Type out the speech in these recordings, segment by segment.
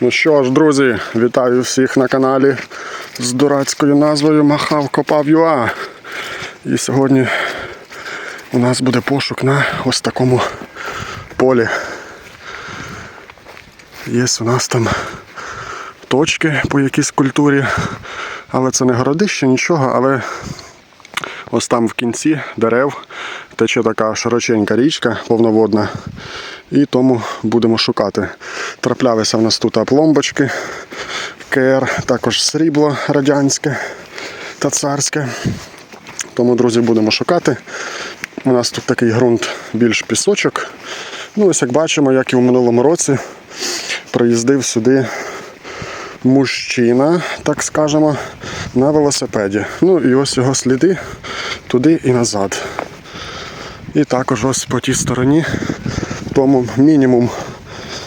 Ну що ж, друзі, вітаю всіх на каналі з дурацькою назвою Махав Копав ЮА. І сьогодні у нас буде пошук на ось такому полі. Є у нас там точки по якійсь культурі, але це не городище, нічого, але ось там в кінці дерев тече така широченька річка повноводна. І тому будемо шукати. Траплялися в нас тут пломбочки, КР, також срібло радянське та царське. Тому, друзі, будемо шукати. У нас тут такий ґрунт більш пісочок. Ну, ось як бачимо, як і в минулому році приїздив сюди мужчина, так скажемо, на велосипеді. Ну і ось його сліди туди і назад. І також ось по тій стороні, тому мінімум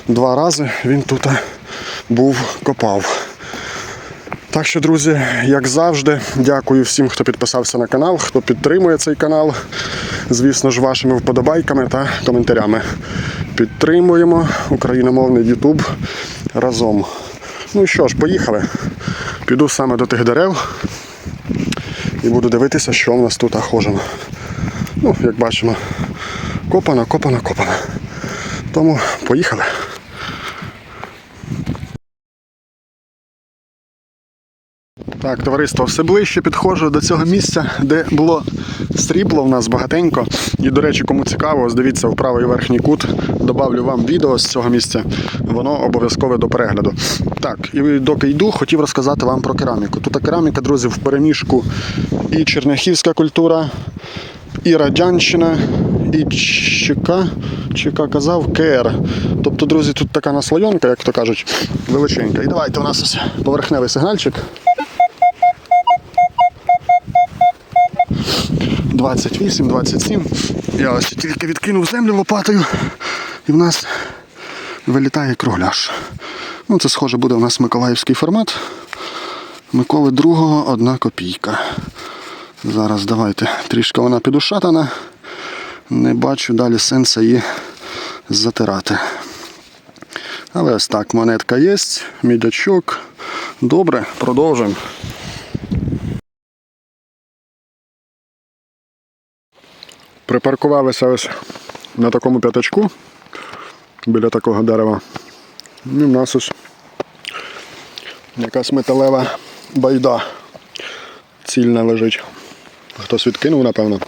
два рази він тут був копав. Так що, друзі, як завжди, дякую всім, хто підписався на канал, хто підтримує цей канал. Звісно ж, вашими вподобайками та коментарями. Підтримуємо україномовний YouTube разом. Ну що ж, поїхали. Піду саме до тих дерев і буду дивитися, що в нас тут охожено. Ну, як бачимо, копано, копано, копано. Тому поїхали. Так, товариство, все ближче підходжу до цього місця, де було срібло в нас багатенько. І, до речі, кому цікаво, дивіться в правий верхній кут. Добавлю вам відео з цього місця. Воно обов'язкове до перегляду. Так, і доки йду, хотів розказати вам про кераміку. Тут кераміка, друзі, в переміжку і черняхівська культура, і радянщина, і ЧК, ЧК казав КР. Тобто, друзі, тут така наслойонка, як то кажуть, величенька. І давайте у нас ось поверхневий сигнальчик. 28, 27. Я ось тільки відкинув землю лопатою, і в нас вилітає кругляш. Ну, це схоже буде у нас миколаївський формат. Миколи другого одна копійка. Зараз давайте трішки вона підушатана. Не бачу далі сенсу її затирати. Але ось так, монетка є, мідячок. Добре, продовжуємо. Припаркувалися ось на такому п'ятачку біля такого дерева. І в нас ось якась металева байда цільна лежить. Хтось відкинув, напевно.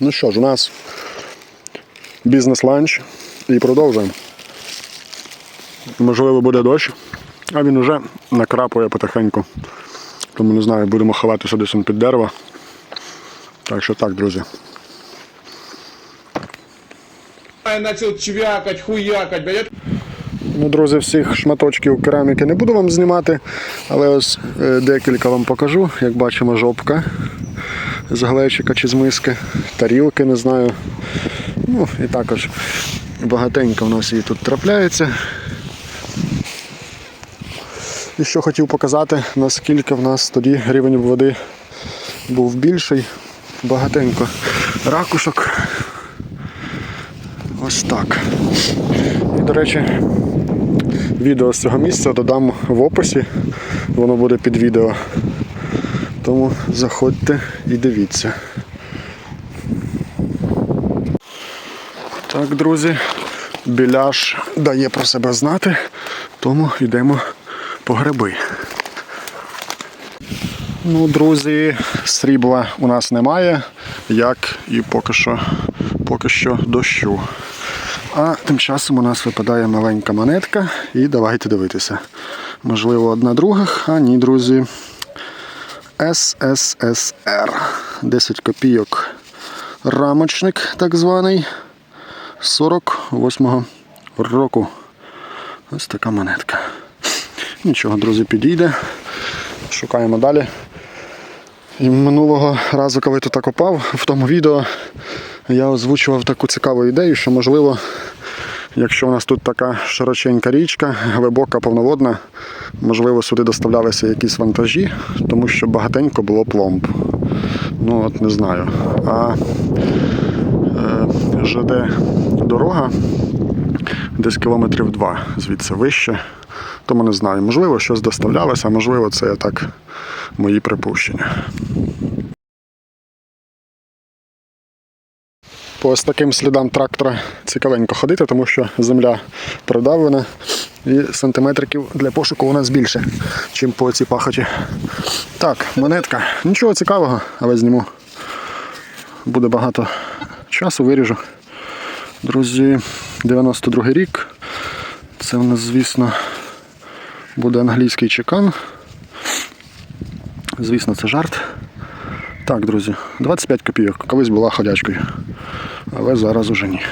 Ну що ж, у нас бізнес-ланч і продовжуємо. Можливо, буде дощ, а він уже накрапує потихеньку. Тому не знаю, будемо ховатися десь під дерево. Так що так, друзі. Начал чвякать, хуякать, блядь. Ну, друзі, всіх шматочків кераміки не буду вам знімати, але ось е, декілька вам покажу. Як бачимо, жопка з глечика чи з миски, тарілки, не знаю. Ну і також багатенько в нас її тут трапляється. І що хотів показати, наскільки в нас тоді рівень води був більший. Багатенько ракушок. Ось так. І, до речі, відео з цього місця додам в описі. Воно буде під відео. Тому заходьте і дивіться. Так, друзі, біляш дає про себе знати, тому йдемо по гриби. Ну, друзі, срібла у нас немає, як і поки що, поки що дощу. А тим часом у нас випадає маленька монетка і давайте дивитися. Можливо, одна друга, а ні, друзі. СССР. 10 копійок. Рамочник так званий. 48-го року. Ось така монетка. Нічого, друзі, підійде. Шукаємо далі. І минулого разу, коли тут копав, в тому відео я озвучував таку цікаву ідею, що можливо, якщо у нас тут така широченька річка, глибока, повноводна, можливо, сюди доставлялися якісь вантажі, тому що багатенько було пломб. Ну от не знаю. А ЖД дорога десь кілометрів два звідси вище. Тому не знаю, можливо, щось доставлялося, а можливо, це так мої припущення. По ось таким слідам трактора цікавенько ходити, тому що земля продавлена і сантиметриків для пошуку у нас більше, ніж по цій пахоті. Так, монетка. Нічого цікавого, але зніму. Буде багато часу, виріжу. Друзі, 92 рік. Це у нас, звісно, буде англійський чекан. Звісно, це жарт. Так, друзі, 25 копійок. Колись була ходячкою. Але зараз уже ні.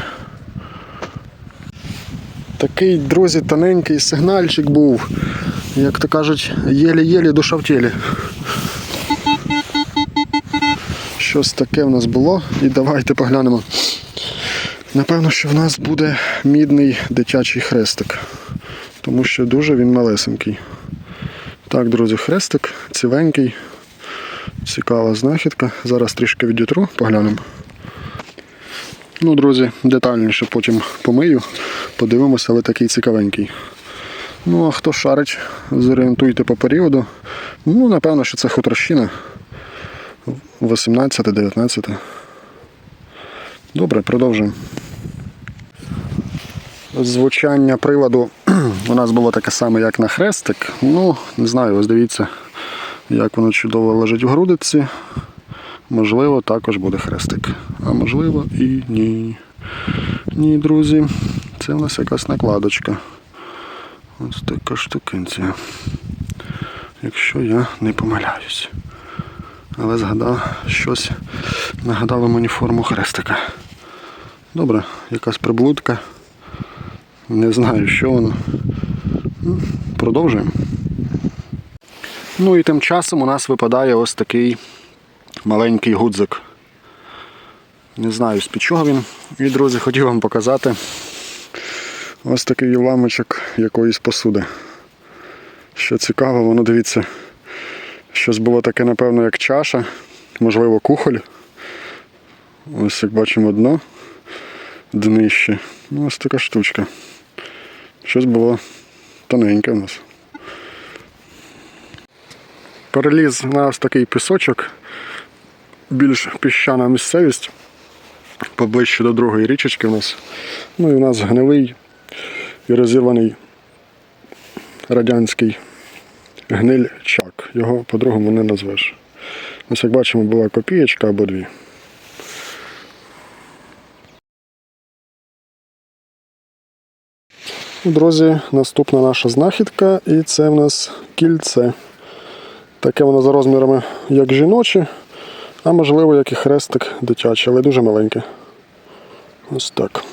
Такий, друзі, тоненький сигнальчик був. Як то кажуть, єлі-єлі душа в тілі. Щось таке в нас було. І давайте поглянемо. Напевно, що в нас буде мідний дитячий хрестик. Тому що дуже він малесенький. Так, друзі, хрестик, ціленький. Цікава знахідка. Зараз трішки відітру, поглянемо. Ну, друзі, детальніше потім помию, подивимося, але такий цікавенький. Ну, а хто шарить, зорієнтуйте по періоду. Ну, напевно, що це хуторщина. 18-19. Добре, продовжуємо. Звучання приладу у нас було таке саме, як на хрестик. Ну, не знаю, ось дивіться, як воно чудово лежить в грудиці. Можливо, також буде хрестик. А можливо і ні. Ні, друзі. Це у нас якась накладочка. Ось така штукенція. Якщо я не помиляюсь. Але згадав щось нагадало мені форму хрестика. Добре, якась приблудка. Не знаю, що воно. Ну, Продовжуємо. Ну і тим часом у нас випадає ось такий маленький гудзик. Не знаю, з-під чого він. І, друзі, хотів вам показати ось такий уламочок якоїсь посуди. Що цікаво, воно дивіться, щось було таке, напевно, як чаша, можливо, кухоль. Ось як бачимо дно, днище. Ну, ось така штучка. Щось було тоненьке в нас. Переліз на ось такий пісочок, більш піщана місцевість, поближче до другої річечки у нас. Ну і у нас гнилий і розірваний радянський гнильчак. Його по-другому не назвеш. Ось як бачимо, була копієчка або дві. Друзі, наступна наша знахідка, і це в нас кільце. Таке воно за розмірами як жіноче, а можливо, як і хрестик дитячий, але дуже маленьке. Ось так.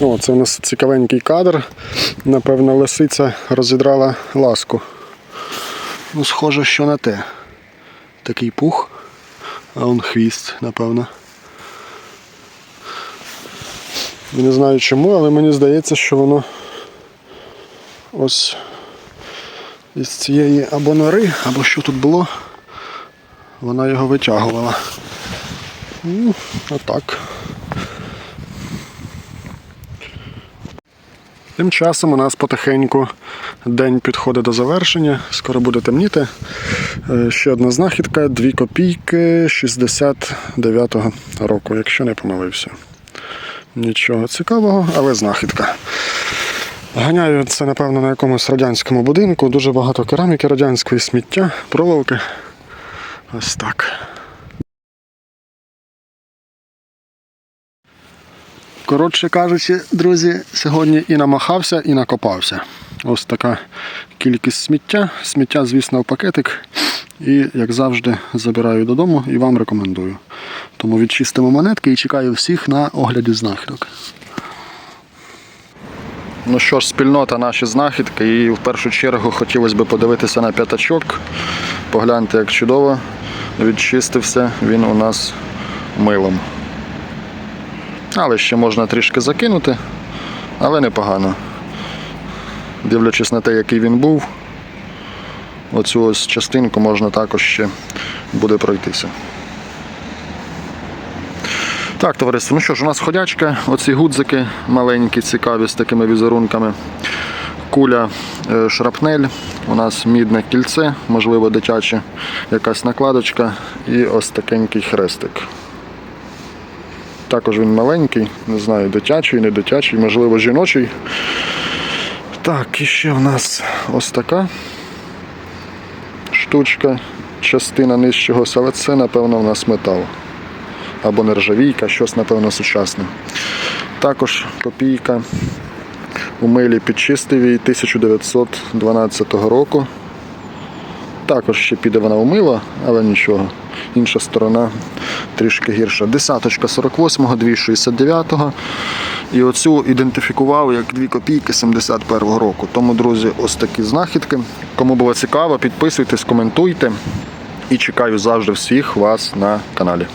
О, це у нас цікавенький кадр. Напевно, лисиця розідрала ласку. Ну, схоже, що на те. Такий пух, а он хвіст, напевно. Не знаю чому, але мені здається, що воно ось із цієї або нори, або що тут було, вона його витягувала. Ну, отак. Тим часом у нас потихеньку день підходить до завершення, скоро буде темніти. Е, Ще одна знахідка, 2 копійки 69-го року, якщо не помилився. Нічого цікавого, але знахідка. Ганяю це, напевно, на якомусь радянському будинку. Дуже багато кераміки радянської сміття, проволоки. Ось так. Коротше кажучи, друзі, сьогодні і намахався, і накопався. Ось така кількість сміття. Сміття, звісно, в пакетик. І, як завжди, забираю додому і вам рекомендую. Тому відчистимо монетки і чекаю всіх на огляді знахідок. Ну що ж, спільнота наші знахідки, і в першу чергу хотілося б подивитися на п'ятачок. Погляньте, як чудово відчистився він у нас милом. Але ще можна трішки закинути, але непогано. Дивлячись на те, який він був, оцю ось частинку можна також ще буде пройтися. Так, товариство, ну що ж, у нас ходячка, оці гудзики маленькі, цікаві з такими візерунками. куля е, шрапнель, у нас мідне кільце, можливо, дитяче, якась накладочка і ось такенький хрестик. Також він маленький, не знаю, дитячий, не дитячий, можливо, жіночий. Так, і ще в нас ось така штучка, частина нижчого, але це, напевно, в нас метал. Або нержавійка, щось, напевно, сучасне. Також копійка у милі підчистив 1912 року. Також ще піде вона умила, але нічого. Інша сторона трішки гірша. Десяточка 48-го, 269-го. І оцю ідентифікував як 2 копійки 71-го року. Тому, друзі, ось такі знахідки. Кому було цікаво, підписуйтесь, коментуйте. І чекаю завжди всіх вас на каналі.